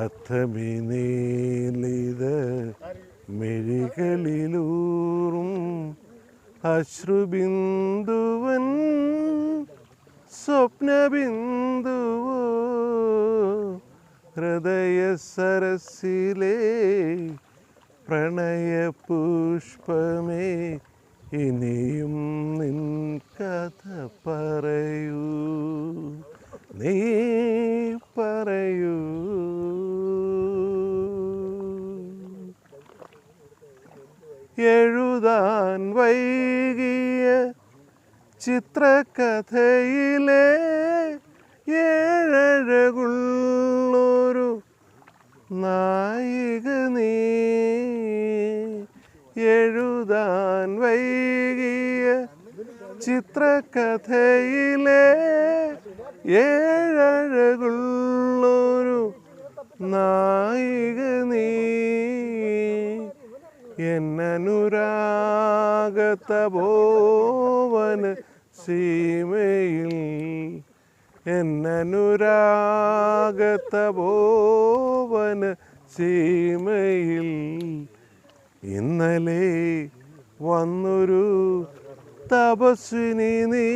അർത്ഥമിനീലിത മെഴികളിലൂറും അശ്രുബിന്ദുവൻ സ്വപ്നബിന്ദുവോ ഹൃദയ സരസിലേ പ്രണയ പുഷ്പമേ ഇനിയും നിൻ കഥ പറയൂ. എഴുതാൻ വൈകിയ ചിത്രകഥയിലെ ഏഴഴകുള്ളൊരു നായിക നീ. എഴുതാൻ വൈകിയ ചിത്രകഥയിലെ ഏഴഴകുള്ളൊരു നായിക നീ. എന്നനുരാഗത പോവന സീമയിൽ എന്നനുരാഗത പോവന സീമയിൽ ഇന്നലെ വന്നൊരു തപസ്വിനി നീ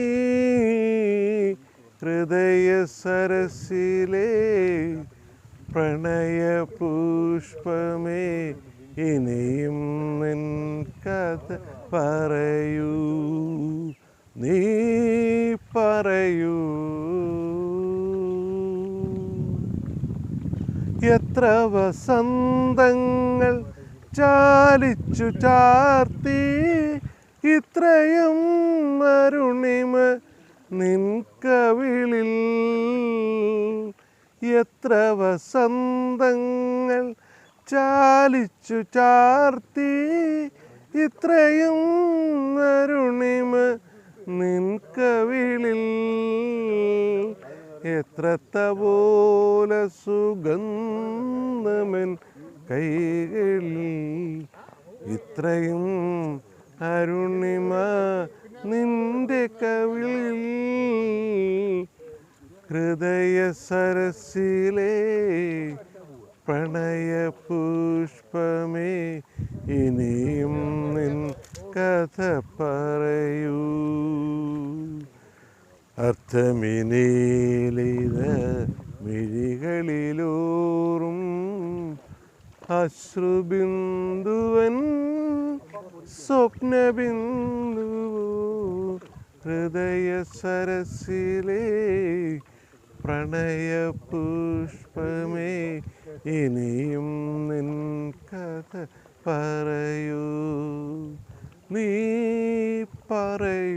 ഹൃദയ സരസിലേ പ്രണയ പുഷ്പമേ ഇനിയും നിൻ കഥ പറയൂ. നീ പറയൂ. എത്ര വസന്തങ്ങൾ ചാലിച്ചു ചാർത്തി ഇത്രയും അരുണിമ നിൻ കവിളിൽ. എത്ര വസന്തങ്ങൾ ചാലിച്ചു ചാർത്തി ഇത്രയും അരുണിമ നിൻ കവിളിൽ എത്രത്ത പോലെ സുഗന്ധമൻ കൈകളിൽ ഇത്രയും അരുണിമ നിന്റെ കവിളിൽ ഹൃദയ സരസിലേ പ്രണയ പുഷ്പമേ ഇനിയും നിൻ കഥ പറയൂ. അർത്ഥമിനേലിത മിഴികളിലൂറും അശ്രുബിന്ദുവൻ സ്വപ്നബിന്ദുവോ ഹൃദയ സരസിലേ പ്രണയപുഷ്പമേ ഇനിയും നിൻ കഥ പറയൂ. നീ പറയൂ.